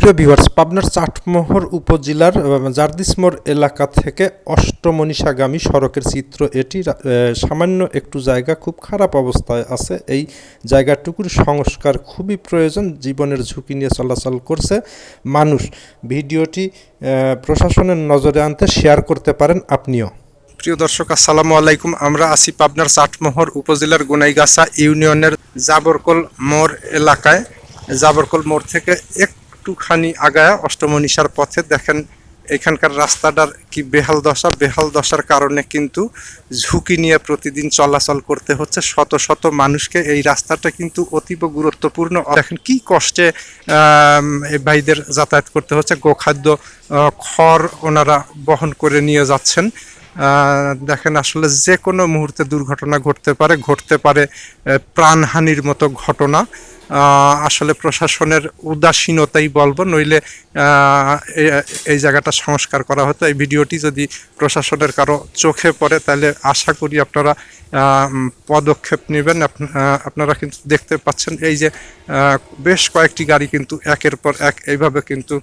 প্রিয় ভিউয়ার্স পাবনার চাটমোহর উপজেলার জারদিসমোর এলাকা থেকে অষ্টমনীষাগামী সড়কের চিত্র এটি। সামান্য একটু জায়গা, খুব খারাপ অবস্থায় আছে। এই জায়গাটুকুর সংস্কার খুবই প্রয়োজন, জীবনের ঝুঁকি নিয়ে চলাচল করছে মানুষ। ভিডিওটি প্রশাসনের নজরে আনতে শেয়ার করতে পারেন আপনিও। প্রিয় দর্শক, আসসালামু আলাইকুম। আমরা আছি পাবনার চাটমোহর উপজেলার গুনাইগাছা ইউনিয়নের জাবরকল মোড় এলাকায়। জাবরকল মোড় থেকে একটুখানি আগায় অষ্টমনীষার পথে দেখেন এখানকার রাস্তাটার কি বেহাল দশা, বেহাল দশার কারণে কিন্তু ঝুঁকি নিয়ে প্রতিদিন চলাচল করতে হচ্ছে। শত শত মানুষকে এই রাস্তাটা কিন্তু অতীব গুরুত্বপূর্ণ। দেখেন কি কষ্টে ভাইদের যাতায়াত করতে হচ্ছে। গোখাদ্য খড় ওনারা বহন করে নিয়ে যাচ্ছেন। দেখেন আসলে যে কোনো মুহূর্তে দুর্ঘটনা ঘটতে পারে ঘটতে পারে প্রাণহানির মতো ঘটনা। আসলে প্রশাসনের উদাসীনতাই বলব, নইলে এই জায়গাটা সংস্কার করা হতো। এই ভিডিওটি যদি প্রশাসনের কারও চোখে পড়ে, তাহলে আশা করি আপনারা পদক্ষেপ নেবেন। আপনারা কিন্তু দেখতে পাচ্ছেন এই যে বেশ কয়েকটি গাড়ি কিন্তু একের পর এক এইভাবে কিন্তু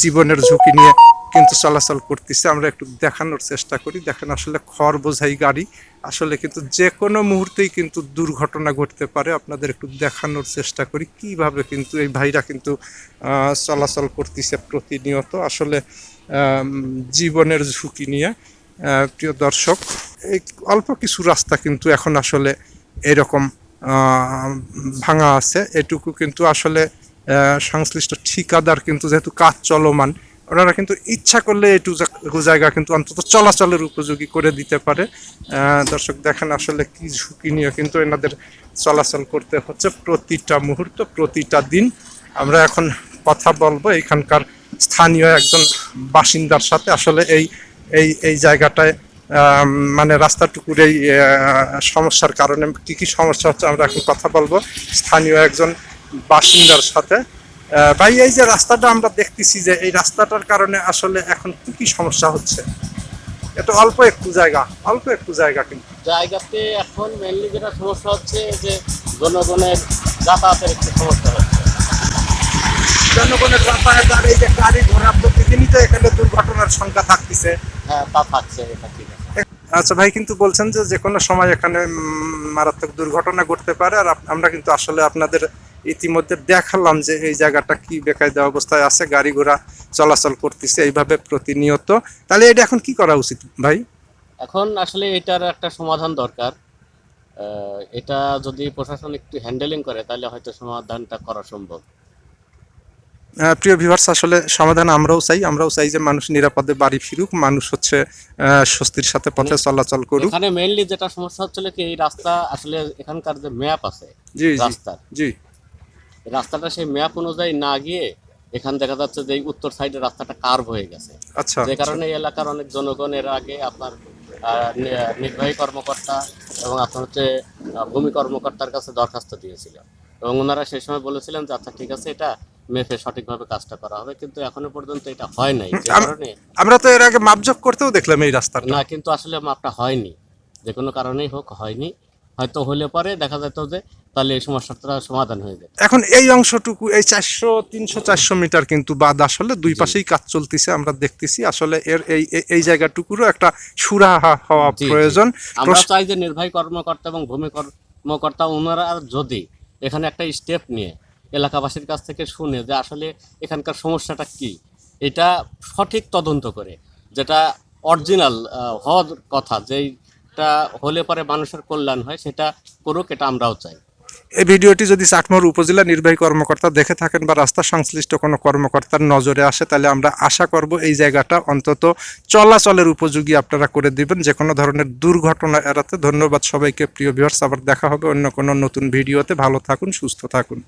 জীবনের ঝুঁকি নিয়ে কিন্তু চলাচল করতেছে, আমরা একটু দেখানোর চেষ্টা করি। দেখেন আসলে খড় বোঝাই গাড়ি। আসলে কিন্তু যে কোনো মুহূর্তেই কিন্তু দুর্ঘটনা ঘটতে পারে। আপনাদের একটু দেখানোর চেষ্টা করি, কীভাবে কিন্তু এই ভাইরা কিন্তু চলাচল করতেছে প্রতিনিয়ত। আসলে জীবনের ঝুঁকি নিয়ে প্রিয় দর্শক, এই অল্প কিছু রাস্তা কিন্তু এখন আসলে এরকম ভাঙা আছে। এটুকু কিন্তু আসলে সংশ্লিষ্ট ঠিকাদার কিন্তু যেহেতু কাজ চলমান ওনারা কিন্তু ইচ্ছা করলে একটু জায়গা কিন্তু অন্তত চলাচলের উপযোগী করে দিতে পারে। দর্শক, দেখেন আসলে কি ঝুঁকি নিয়ে কিন্তু এনাদের চলাচল করতে হচ্ছে প্রতিটা মুহূর্ত, প্রতিটা দিন। আমরা এখন কথা বলব এখানকার স্থানীয় একজন বাসিন্দার সাথে। আসলে এই এই এই জায়গাটায় মানে রাস্তাটুকুর এই সমস্যার কারণে কি কি সমস্যা হচ্ছে আমরা এখন কথা বলব। স্থানীয় একজন বাসিন্দার সাথে। ভাই এই যে রাস্তাটা আমরা দেখতেছি যে এই রাস্তাটার কারণে আসলে এখন কি কি সমস্যা হচ্ছে? এটা অল্প একটু জায়গা অল্প একটু জায়গা কিন্তু। জায়গাতে এখন মেনলি যেটা সমস্যা হচ্ছে যে জনগণের যাতায়াতের একটু সমস্যা হচ্ছে। জনগণের যাতায়াত আর এই যে গাড়ি ঘোড়া প্রতিদিনই তো এখানে দুর্ঘটনার সংখ্যা থাকতেছে। হ্যাঁ তা থাকছে এটা ঠিক আছে। আচ্ছা ভাই কিন্তু বলছেন যে যে কোনো সময় এখানে মারাত্মক দুর্ঘটনা ঘটতে পারে আর আমরা কিন্তু আসলে আপনাদের ইতিমধ্যে দেখালাম যে এই জায়গাটা কি বেকায়দা অবস্থায় আছে গাড়ি ঘোড়া চলাচল করতেছে এইভাবে প্রতিনিয়ত। তাহলে এটা এখন কি করা উচিত ভাই? এখন আসলে এটার একটা সমাধান দরকার। এটা যদি প্রশাসন একটু হ্যান্ডেলিং করে তাহলে হয়তো সমাধানটা করা সম্ভব। প্রিয় ভিভার্স আসলে সমাধান আমরাও চাই। আমরাও চাই যে মানুষ নিরাপদে বাড়ি ফিরুক মানুষ হচ্ছে স্বস্তির সাথে পথে চলাচল করুক। এখানে মেইনলি যেটা সমস্যা হচ্ছিল কি এই রাস্তা আসলে এখানকার যে ম্যাপ আছে জি। রাস্তার। জি। রাস্তাটা সেই ম্যাপ অনুযায়ী না গিয়ে এখান দেখা যাচ্ছে যে উত্তর সাইডে রাস্তাটা কার্ভ হয়ে গেছে। আচ্ছা। যে কারণে এই এলাকার অনেক জনগণ এর আগে আপনার নির্বাহী কর্মকর্তা এবং আপনার হচ্ছে ভূমি কর্মকর্তার কাছে দরখাস্ত দিয়েছিল। এবং ওনারা সেই সময় বলেছিলেন যে আচ্ছা ঠিক আছে এটা মেপে সঠিকভাবে কাজটা করা হবে। কিন্তু এখনও পর্যন্ত এটা হয় নাই। যে কারণে আমরা তো এর আগে মাপজোক করতেও দেখলাম এই রাস্তাটা। না কিন্তু আসলে মাপটা হয়নি। যে কোনো কারণেই হোক হয়নি। হয়তো হলে পরে দেখা যেত যে তাহলে এই সমস্যাটা সমাধান হয়ে যেত এখন এই অংশটুকু এই চারশো তিনশো চারশো মিটার কিন্তু বাদ আসলে দুই পাশেই কাজ চলতেছে আমরা দেখতেছি। আসলে এর এই এই- জায়গাটুকুরও একটা সুরাহা হওয়া। প্রয়োজন। আমরা চাই যে নির্বাহী কর্মকর্তা এবং ভূমি কর্মকর্তা ওনারা যদি এখানে একটা স্টেপ নিয়ে এলাকাবাসীর কাছ থেকে শুনে যে আসলে এখানকার সমস্যাটা কি এটা সঠিক তদন্ত করে যেটা অরিজিনাল হওয়ার কথা যেটা হলে পরে মানুষের কল্যাণ হয় সেটা করুক এটা আমরাও চাই। এই ভিডিওটি যদি চাটমোহর উপজেলা নির্বাহী কর্মকর্তা দেখে থাকেন বা রাস্তা সংশ্লিষ্ট কোনো কর্মকর্তার নজরে আসে, তাহলে আমরা আশা করব এই জায়গাটা অন্তত চলাচলের উপযোগী আপনারা করে দিবেন। যে কোনো ধরনের দুর্ঘটনা এড়াতে ধন্যবাদ সবাইকে। প্রিয় ভিউয়ার্স আবার দেখা হবে অন্য কোনো নতুন ভিডিওতে। ভালো থাকুন, সুস্থ থাকুন।